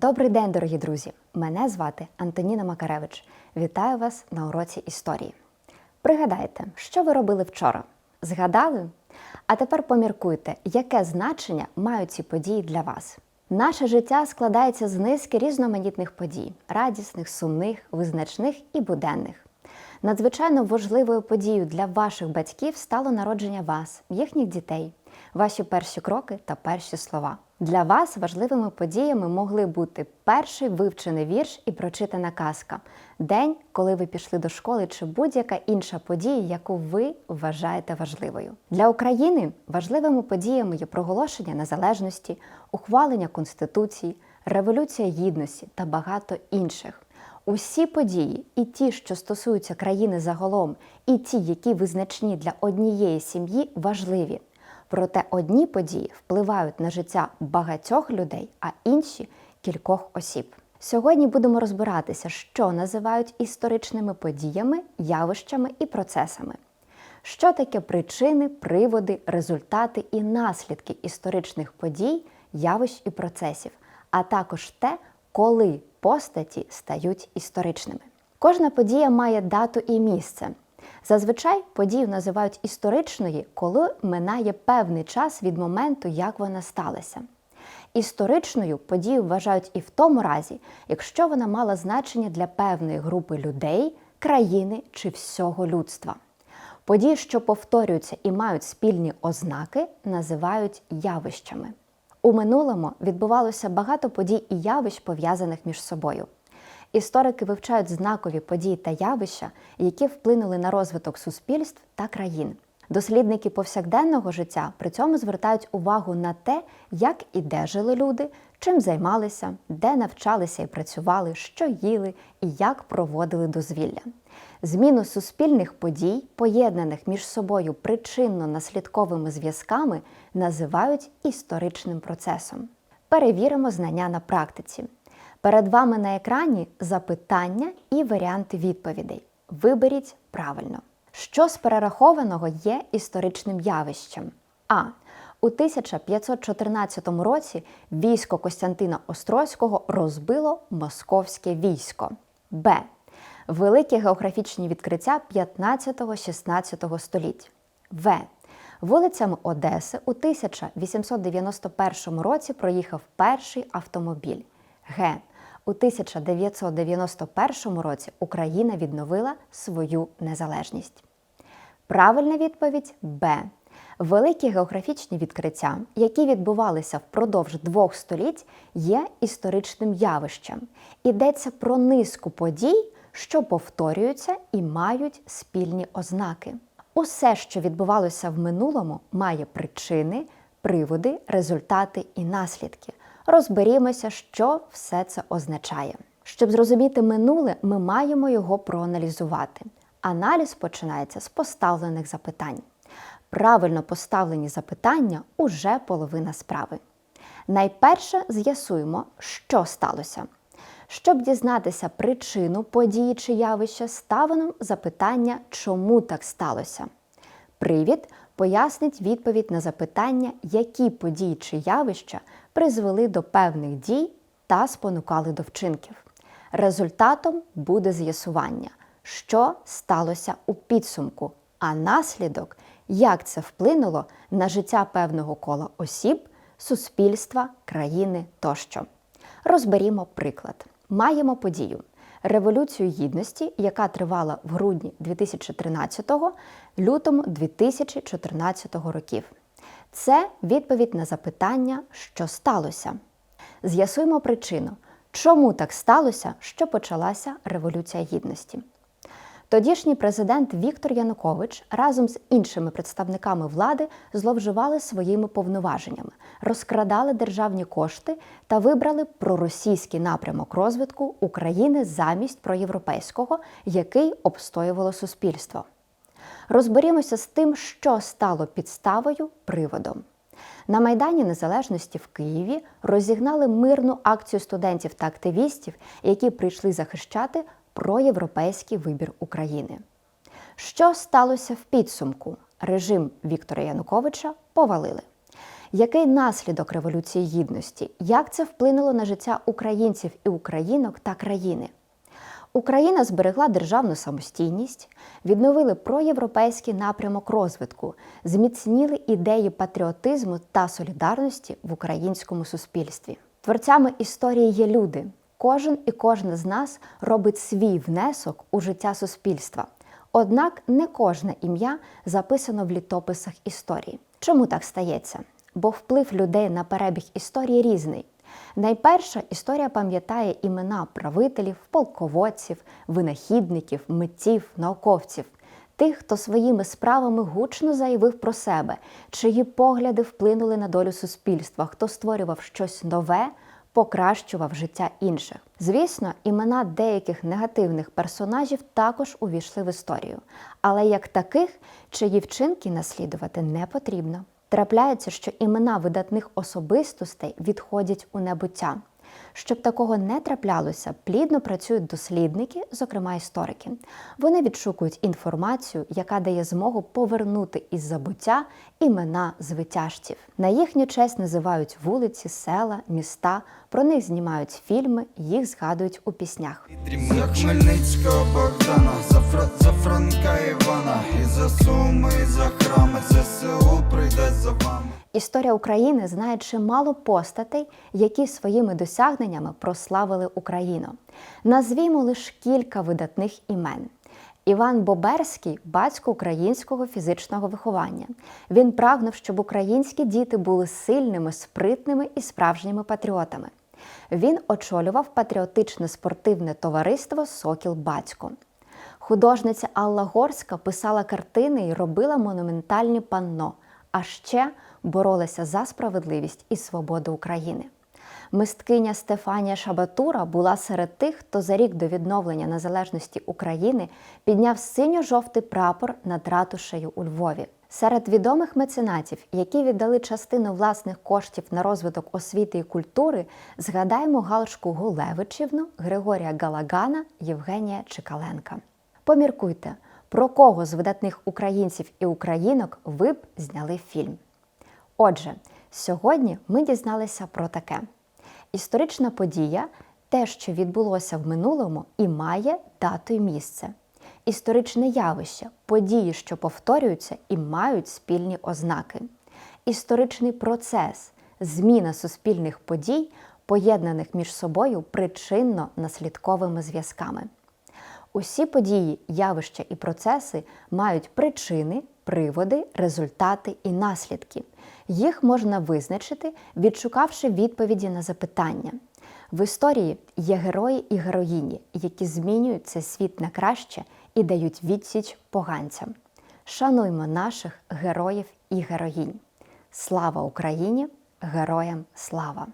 Добрий день, дорогі друзі! Мене звати Антоніна Макаревич. Вітаю вас на уроці історії. Пригадайте, що ви робили вчора? Згадали? А тепер поміркуйте, яке значення мають ці події для вас. Наше життя складається з низки різноманітних подій радісних, сумних, визначних і буденних. Надзвичайно важливою подією для ваших батьків стало народження вас, їхніх дітей, ваші перші кроки та перші слова. Для вас важливими подіями могли бути перший вивчений вірш і прочитана казка, день, коли ви пішли до школи, чи будь-яка інша подія, яку ви вважаєте важливою. Для України важливими подіями є проголошення незалежності, ухвалення Конституції, Революція Гідності та багато інших. Усі події, і ті, що стосуються країни загалом, і ті, які визначні для однієї сім'ї, важливі. Проте одні події впливають на життя багатьох людей, а інші кількох осіб. Сьогодні будемо розбиратися, що називають історичними подіями, явищами і процесами. Що таке причини, приводи, результати і наслідки історичних подій, явищ і процесів, а також те, коли постаті стають історичними. Кожна подія має дату і місце. Зазвичай подію називають історичною, коли минає певний час від моменту, як вона сталася. Історичною подію вважають і в тому разі, якщо вона мала значення для певної групи людей, країни чи всього людства. Події, що повторюються і мають спільні ознаки, називають явищами. У минулому відбувалося багато подій і явищ, пов'язаних між собою. Історики вивчають знакові події та явища, які вплинули на розвиток суспільств та країн. Дослідники повсякденного життя при цьому звертають увагу на те, як і де жили люди, чим займалися, де навчалися і працювали, що їли і як проводили дозвілля. Зміну суспільних подій, поєднаних між собою причинно-наслідковими зв'язками, називають історичним процесом. Перевіримо знання на практиці. Перед вами на екрані запитання і варіанти відповідей. Виберіть правильно. Що з перерахованого є історичним явищем? А. У 1514 році військо Костянтина Острозького розбило московське військо. Б. Великі географічні відкриття 15-16 століть. В. Вулицями Одеси у 1891 році проїхав перший автомобіль. Г. У 1991 році Україна відновила свою незалежність. Правильна відповідь Б. Великі географічні відкриття, які відбувалися впродовж двох століть, є історичним явищем. Йдеться про низку подій, що повторюються і мають спільні ознаки. Усе, що відбувалося в минулому, має причини, приводи, результати і наслідки. Розберімося, що все це означає. Щоб зрозуміти минуле, ми маємо його проаналізувати. Аналіз починається з поставлених запитань. Правильно поставлені запитання уже половина справи. Найперше з'ясуємо, що сталося. Щоб дізнатися причину події чи явища, ставимо запитання, чому так сталося. Привід пояснить відповідь на запитання, які події чи явища призвели до певних дій та спонукали до вчинків. Результатом буде з'ясування, що сталося у підсумку, а наслідок, як це вплинуло на життя певного кола осіб, суспільства, країни тощо. Розберімо приклад. Маємо подію. Революцію Гідності, яка тривала в грудні 2013, лютому 2014 років. Це відповідь на запитання, що сталося. З'ясуємо причину, чому так сталося, що почалася Революція Гідності. Тодішній президент Віктор Янукович разом з іншими представниками влади зловживали своїми повноваженнями, розкрадали державні кошти та вибрали проросійський напрямок розвитку України замість проєвропейського, який обстоювало суспільство. Розберімося з тим, що стало підставою приводом. На Майдані Незалежності в Києві розігнали мирну акцію студентів та активістів, які прийшли захищати проєвропейський вибір України. Що сталося в підсумку? Режим Віктора Януковича повалили. Який наслідок Революції Гідності? Як це вплинуло на життя українців і українок та країни? Україна зберегла державну самостійність, відновили проєвропейський напрямок розвитку, зміцніли ідеї патріотизму та солідарності в українському суспільстві. Творцями історії є люди. Кожен і кожна з нас робить свій внесок у життя суспільства. Однак не кожне ім'я записано в літописах історії. Чому так стається? Бо вплив людей на перебіг історії різний. Найперша історія пам'ятає імена правителів, полководців, винахідників, митців, науковців, тих, хто своїми справами гучно заявив про себе, чиї погляди вплинули на долю суспільства, хто створював щось нове, покращував життя інших. Звісно, імена деяких негативних персонажів також увійшли в історію, але як таких, чиї вчинки наслідувати не потрібно. Трапляється, що імена видатних особистостей відходять у небуття. Щоб такого не траплялося, плідно працюють дослідники, зокрема історики. Вони відшукують інформацію, яка дає змогу повернути із забуття імена звитяжців. На їхню честь називають вулиці, села, міста. Про них знімають фільми, їх згадують у піснях. За Хмельницького Богдана, за, Фра... за Франка Івана, і за Суми, і за храми, ЗСУ прийде за вами. Історія України знає чимало постатей, які своїми досягненнями прославили Україну. Назвімо лише кілька видатних імен. Іван Боберський батько українського фізичного виховання. Він прагнув, щоб українські діти були сильними, спритними і справжніми патріотами. Він очолював патріотичне спортивне товариство Сокіл Батько. Художниця Алла Горська писала картини і робила монументальні панно, а ще боролася за справедливість і свободу України. Мисткиня Стефанія Шабатура була серед тих, хто за рік до відновлення незалежності України підняв синьо-жовтий прапор над ратушею у Львові. Серед відомих меценатів, які віддали частину власних коштів на розвиток освіти і культури, згадаємо Галшку Гулевичівну, Григорія Галагана, Євгенія Чикаленка. Поміркуйте, про кого з видатних українців і українок ви б зняли фільм. Отже, сьогодні ми дізналися про таке: історична подія те, що відбулося в минулому, і має дату і місце. Історичне явище події, що повторюються і мають спільні ознаки. Історичний процес зміна суспільних подій, поєднаних між собою причинно-наслідковими зв'язками. Усі події, явища і процеси мають причини, приводи, результати і наслідки. Їх можна визначити, відшукавши відповіді на запитання. В історії є герої і героїні, які змінюють цей світ на краще і дають відсіч поганцям. Шануймо наших героїв і героїнь. Слава Україні! Героям слава!